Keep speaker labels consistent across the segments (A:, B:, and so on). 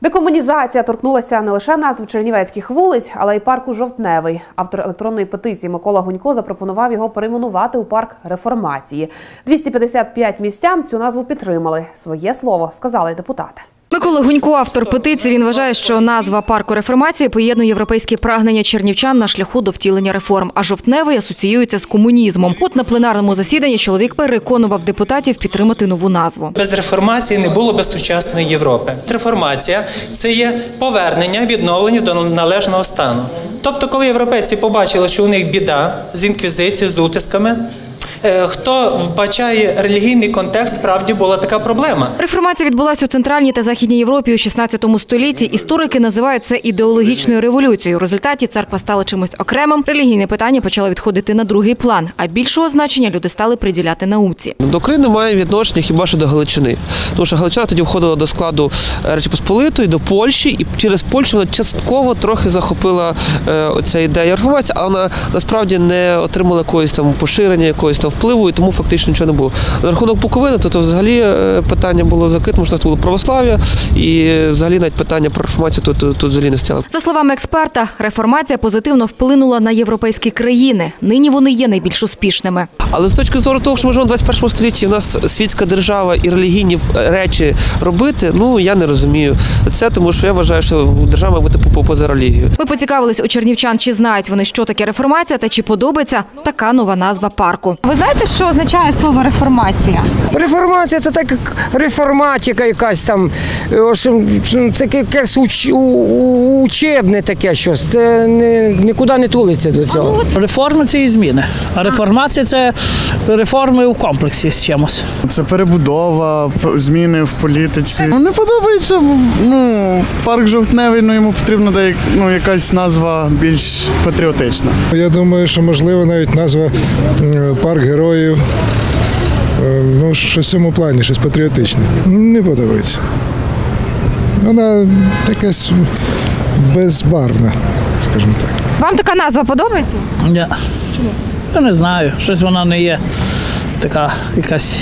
A: Декомунізація торкнулася не лише назв чернівецьких вулиць, але й парку Жовтневий. Автор електронної петиції Микола Гунько запропонував його перейменувати у парк реформації. 255 містян цю назву підтримали. Своє слово сказали депутати.
B: Микола Гунько, автор петиції, він вважає, що назва парку реформації поєднує європейські прагнення чернівчан на шляху до втілення реформ, а жовтневий асоціюється з комунізмом. От на пленарному засіданні чоловік переконував депутатів підтримати нову назву.
C: Без реформації не було би сучасної Європи. Реформація це є повернення, відновлення до належного стану. Тобто, коли європейці побачили, що у них біда з інквізицією, з утисками, хто вбачає релігійний контекст, справді була така проблема.
B: Реформація відбулася у центральній та західній Європі у 16 столітті. Історики називають це ідеологічною революцією. У результаті церква стала чимось окремим. Релігійне питання почало відходити на другий план, а більшого значення люди стали приділяти науці.
D: До України має відношення хіба що до Галичини. Тому що Галичина тоді входила до складу е, Речі Посполитої, до Польщі, і через Польщу вона частково трохи захопила е, оця ідея реформації, але вона насправді не отримала якогось там поширення, якогось там впливу, і тому фактично нічого не було. На рахунок Буковини, то, то взагалі е, питання було закрите, що було православ'я, і е, взагалі навіть питання про реформацію тут, тут, тут взагалі не стояло.
B: За словами експерта, реформація позитивно вплинула на європейські країни. Нині вони є найбільш успішними.
D: Але з точки зору того, що ми живемо в 21 столітті, в нас світська держава і релігійні речі робити, ну я не розумію це, тому що я вважаю, що держава має бути по- поза релігією.
B: Ми поцікавились у чернівчан, чи знають вони, що таке реформація, та чи подобається така нова назва парку. Ви знаєте, що означає слово реформація?
E: Реформація це так як реформатика якась там, е, в общем, це якесь уч, учебне таке щось. Це не, нікуди не тулиться до цього.
F: Реформи це і зміни. А реформація це реформи у комплексі з чимось.
G: Це перебудова, зміни в політиці. Ну, Не подобається ну, парк жовтневий, ну йому потрібна деяк- ну, якась назва більш патріотична.
H: Я думаю, що можливо навіть назва м, парк героїв. е, Ну, щось в цьому плані, щось патріотичне. Не подобається. Вона якась безбарвна, скажімо так.
B: Вам така назва подобається?
F: Ні. Чому? Я не знаю. Щось вона не є така якась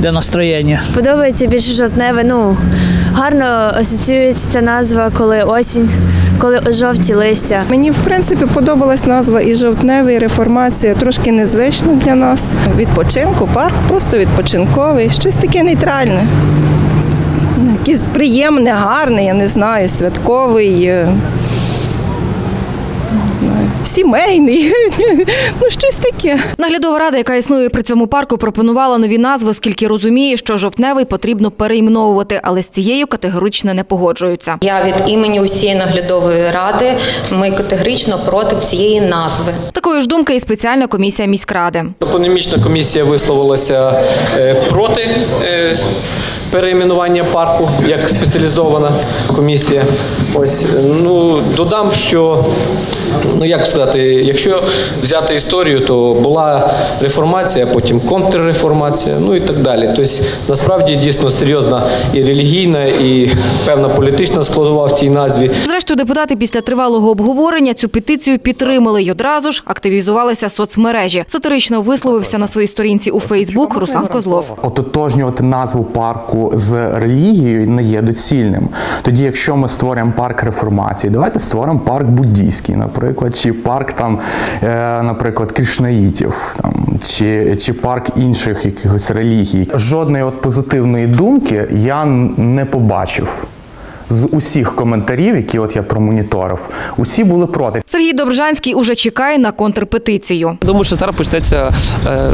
F: для настроєння.
I: Подобається більше жовтневе. Ну гарно асоціюється ця назва, коли осінь, коли жовті листя.
J: Мені в принципі подобалась назва і жовтневий, і реформація, трошки незвично для нас. Відпочинку, парк просто відпочинковий, щось таке нейтральне. Якийсь приємне, гарне, я не знаю, святковий, е, сімейний. Ну, щось таке.
B: Наглядова рада, яка існує при цьому парку, пропонувала нові назви, оскільки розуміє, що жовтневий потрібно перейменовувати, але з цією категорично не погоджуються.
K: Я від імені усієї наглядової ради ми категорично проти цієї назви.
B: Такої ж думки і спеціальна комісія міськради.
L: Топонімічна комісія висловилася е, проти перейменування парку як спеціалізована комісія. Ось ну додам, що ну як сказати, якщо взяти історію, то була реформація, потім контрреформація, ну і так далі. Тобто насправді дійсно серйозна і релігійна, і певна політична складова в цій назві.
B: Зрештою, депутати після тривалого обговорення цю петицію підтримали й одразу ж активізувалися соцмережі. Сатирично висловився на своїй сторінці у Фейсбук Руслан Козлов.
M: ототожнювати назву парку з релігією не є доцільним. Тоді, якщо ми створюємо парк реформації, давайте створимо парк буддійський, наприклад, чи парк там, е, наприклад, кришнаїтів, там чи, чи парк інших якихось релігій. Жодної от позитивної думки я не побачив. З усіх коментарів, які от я промоніторив, усі були проти.
B: Сергій Добржанський уже чекає на контрпетицію.
D: Думаю, що зараз почнеться. Е,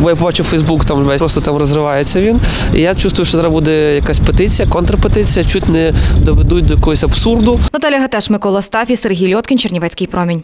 D: бо я побачив Фейсбук, там весь просто там розривається він. І я чувствую, що зараз буде якась петиція, контрпетиція, чуть не доведуть до якогось абсурду.
B: Наталя Гатеш, Микола Стафі, Сергій Льоткін, Чернівецький промінь.